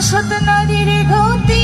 সত নদীর গতি